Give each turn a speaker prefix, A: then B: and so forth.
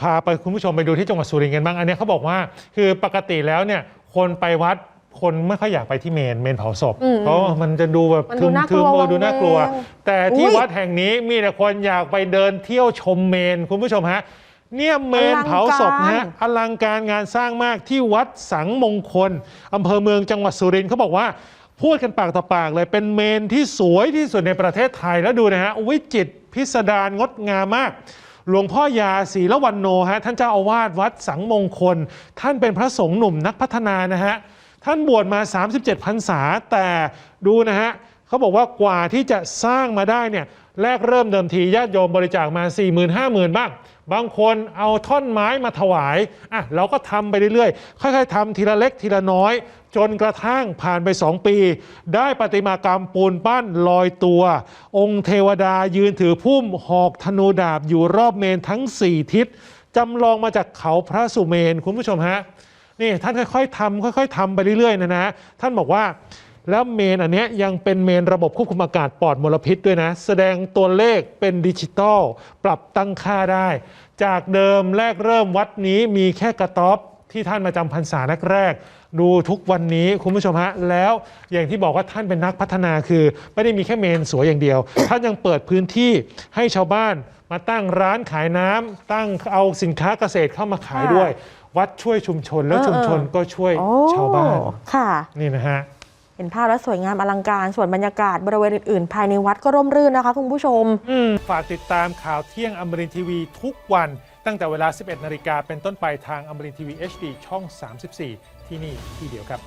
A: พาไปคุณผู้ชมไปดูที่จังหวัดสุรินทร์กันบ้าง อันเนี้ยเขาบอกว่า คือปกติแล้วเนี่ยคนไปวัดคนไม่ค่อยอยากไปที่เมนเมนเผาศพ
B: อืม
A: เพราะว่ามันจะดูแบบ
B: มันดูน่ากลัว
A: ทึมๆเออดูน่ากลัว
B: วังเวง
A: แต่ที่
B: อุ๊ย
A: วัดแห่งนี้มีแต่คนอยากไปเดินเที่ยวชมเมนคุณผู้ชมฮะเนี่ยเมนเผาศพนะฮะ อลังการงานสร้างมากที่วัดสังมงคลอำเภอเมืองจังหวัดสุรินทร์เขาบอกว่าพูดกันปากต่อปากเลยเป็นเมนที่สวยที่สุดในประเทศไทยแล้วดูนะฮะวิจิตรพิสดารงดงามมาก หลวงพ่อยาศรีละวันโนฮะท่านเจ้าอาวาสวัดสังมงคล ท่านเป็นพระสงฆ์หนุ่มนักพัฒนานะฮะท่านบวชมา 37พรรษาแต่ดูนะฮะเขาบอกว่ากว่าที่จะสร้างมาได้เนี่ย แรกเริ่มเดิมทีญาติโยมบริจาคมา 4 0 0 0 0 5 0,000 บ้าง บางคนเอาท่อนไม้มาถวายอะเราก็ทำไปเรื่อยๆ ค่อยๆทำทีละเล็กทีละน้อย จนกระทั่งผ่านไป 2 ปี ได้ประติมากรรมปูนปั้นลอยตัว องค์เทวดายืนถือพุ่มหอกธนูดาบอยู่รอบเมนทั้ง 4 ทิศจำลองมาจากเขาพระสุเมนคุณผู้ชมฮะนี่ท่านค่อยๆทำค่อย ๆทำไปเรื่อยๆนะนะท่านบอกว่า แล้วเมนอันเนี้ยยังเป็นเมนระบบควบคุมอากาศปลอดมลพิษด้วยนะ แสดงตัวเลขเป็นดิจิตอลปรับตั้งค่าได้ จากเดิมแรกเริ่มวัดนี้มีแค่กระต๊อบที่ท่านมาจำพรรษาแรกๆดูทุกวันนี้คุณผู้ชมฮะ แล้วอย่างที่บอกว่าท่านเป็นนักพัฒนาคือ ไม่ได้มีแค่เมนสวยอย่างเดียว ท่านยังเปิดพื้นที่ให้ชาวบ้านมาตั้งร้านขายน้ำตั้งเอาสินค้าเกษตรเข้ามาขายด้วย วัดช่วยชุมชนแล้ว
B: เออ
A: ชุมชนก็ช่วย
B: โอ้
A: ชาวบ้าน
B: ค่ะ
A: นี่นะฮะ
B: เห็นภาพแล้วสวยงามอลังการส่วนบรรยากาศบริเวณอื่นๆ ภายในวัดก็ร่มรื่นนะคะคุณผู้ชม
A: มฝากติดตามข่าวเที่ยงอมรินทีวีทุกวันตั้งแต่เวลา 11 นาฬิกาเป็นต้นไปทางอมรินทีวี HD ช่อง 34 ที่นี่ที่เดียวครับ